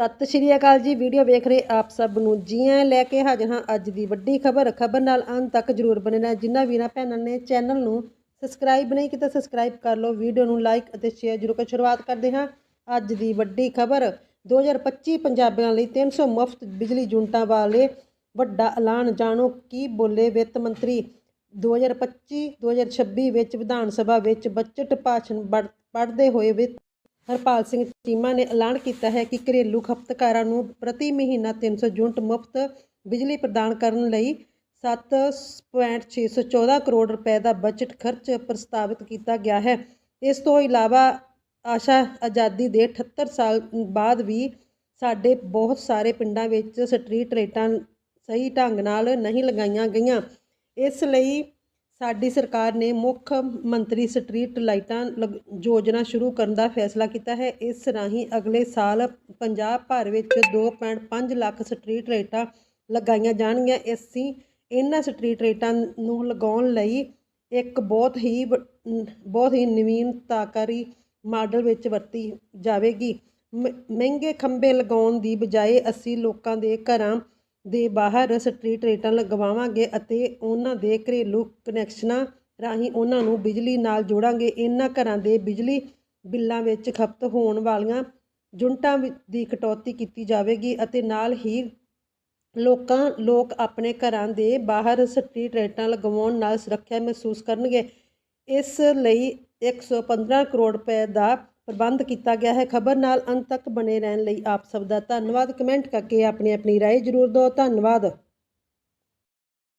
ਸਤਿ ਸ਼੍ਰੀ ਅਕਾਲ ਜੀ। ਵੀਡੀਓ ਵੇਖ ਰਹੇ ਆਪ ਸਭ ਨੂੰ। ਜੀ ਆਇਆਂ ਲੈ ਕੇ ਹਾਜ਼ਰ ਹਾਂ ਅੱਜ ਦੀ ਵੱਡੀ ਖਬਰ। ਖਬਰ ਨਾਲ ਅੰਤ ਤੱਕ ਜਰੂਰ ਬਣੇ ਰਹਿਣਾ ਜਿਨ੍ਹਾਂ ਵੀਰਾਂ, ਭੈਣਾਂ ਨੇ ਚੈਨਲ ਨੂੰ ਸਬਸਕ੍ਰਾਈਬ ਨਹੀਂ ਕੀਤਾ ਸਬਸਕ੍ਰਾਈਬ ਕਰ ਲਓ। ਵੀਡੀਓ ਨੂੰ ਲਾਈਕ ਅਤੇ ਸ਼ੇਅਰ ਜਰੂਰ ਕਰ। ਸ਼ੁਰੂਆਤ ਕਰਦੇ ਹਾਂ ਅੱਜ ਦੀ ਵੱਡੀ ਖਬਰ। 2025 ਪੰਜਾਬੀਆਂ ਲਈ 300 ਮੁਫਤ ਬਿਜਲੀ ਯੂਨਿਟਾਂ ਵਾਲੇ ਵੱਡਾ ਐਲਾਨ। ਜਾਣੋ ਕੀ ਬੋਲੇ ਵਿੱਤ ਮੰਤਰੀ। 2025 2026 ਵਿੱਚ ਵਿਧਾਨ ਸਭਾ ਵਿੱਚ ਬਜਟ ਭਾਸ਼ਣ ਪੜ੍ਹਦੇ ਹੋਏ ਵਿੱਤ ਹਰਪਾਲ ਸਿੰਘ ਚੀਮਾ ਨੇ ਐਲਾਨ ਕੀਤਾ ਹੈ ਕਿ ਘਰੇਲੂ ਖਪਤਕਾਰਾਂ ਨੂੰ ਪ੍ਰਤੀ ਮਹੀਨਾ 300 ਯੂਨਿਟ ਮੁਫਤ ਬਿਜਲੀ ਪ੍ਰਦਾਨ ਕਰਨ ਲਈ 7.614 ਕਰੋੜ ਰੁਪਏ ਦਾ ਬਜਟ ਖਰਚ ਪ੍ਰਸਤਾਵਿਤ ਕੀਤਾ ਗਿਆ ਹੈ। ਇਸ ਤੋਂ ਇਲਾਵਾ ਆਸ਼ਾ ਆਜ਼ਾਦੀ ਦੇ 78 ਸਾਲ ਬਾਅਦ ਵੀ ਸਾਡੇ ਬਹੁਤ ਸਾਰੇ ਪਿੰਡਾਂ ਵਿੱਚ ਸਟਰੀਟ ਲਾਈਟਾਂ ਸਹੀ ਢੰਗ ਨਾਲ ਨਹੀਂ ਲਗਾਈਆਂ ਗਈਆਂ। ਇਸ ਲਈ ਸਾਡੀ ਸਰਕਾਰ ਨੇ ਮੁੱਖ ਮੰਤਰੀ ਸਟਰੀਟ ਲਾਈਟਾਂ ਲਗ- ਯੋਜਨਾ ਸ਼ੁਰੂ ਕਰਨ ਦਾ ਫੈਸਲਾ ਕੀਤਾ ਹੈ। ਇਸ ਰਾਹੀਂ ਅਗਲੇ ਸਾਲ ਪੰਜਾਬ ਭਰ ਵਿੱਚ 2.5 ਲੱਖ ਸਟਰੀਟ ਲਾਈਟਾਂ ਲਗਾਈਆਂ ਜਾਣਗੀਆਂ। ਅਸੀਂ ਇਹਨਾਂ ਸਟਰੀਟ ਲਾਈਟਾਂ ਨੂੰ ਲਗਾਉਣ ਲਈ ਇੱਕ ਬਹੁਤ ਹੀ ਬਹੁਤ ਹੀ ਨਵੀਨਤਾਕਾਰੀ ਮਾਡਲ ਵਿੱਚ ਵਰਤੀ ਜਾਵੇਗੀ। ਮ- ਮਹਿੰਗੇ ਖੰਭੇ ਲਗਾਉਣ ਦੀ ਬਜਾਏ ਅਸੀਂ ਲੋਕਾਂ ਦੇ ਘਰਾਂ ਦੇ ਬਾਹਰ ਸਟਰੀਟ ਲਾਈਟਾਂ ਲਗਵਾਵਾਂਗੇ ਅਤੇ ਉਹਨਾਂ ਦੇ ਘਰੇਲੂ ਕਨੈਕਸ਼ਨਾਂ ਰਾਹੀਂ ਉਹਨਾਂ ਨੂੰ ਬਿਜਲੀ ਨਾਲ ਜੋੜਾਂਗੇ। ਇਹਨਾਂ ਘਰਾਂ ਦੇ ਬਿਜਲੀ ਬਿੱਲਾਂ ਵਿੱਚ ਖਪਤ ਹੋਣ ਵਾਲੀਆਂ ਯੂਨਿਟਾਂ ਵਿ- ਦੀ ਕਟੌਤੀ ਕੀਤੀ ਜਾਵੇਗੀ ਅਤੇ ਨਾਲ ਹੀ ਲੋਕਾਂ, ਲੋਕ ਆਪਣੇ ਘਰਾਂ ਦੇ ਬਾਹਰ ਸਟਰੀਟ ਲਾਈਟਾਂ ਲਗਵਾਉਣ ਨਾਲ ਸੁਰੱਖਿਆ ਮਹਿਸੂਸ ਕਰਨਗੇ। ਇਸ ਲਈ 115 ਕਰੋੜ ਰੁਪਏ ਦਾ ਪ੍ਰਬੰਧ ਕੀਤਾ ਗਿਆ ਹੈ ਖਬਰ ਨਾਲ ਅੰਤ ਤੱਕ ਬਣੇ ਰਹਿਣ ਲਈ ਆਪ ਸਭ ਦਾ ਧੰਨਵਾਦ ਕਮੈਂਟ ਕਰਕੇ ਆਪਣੀ ਆਪਣੀ رائے ਜ਼ਰੂਰ ਦਿਓ ਧੰਨਵਾਦ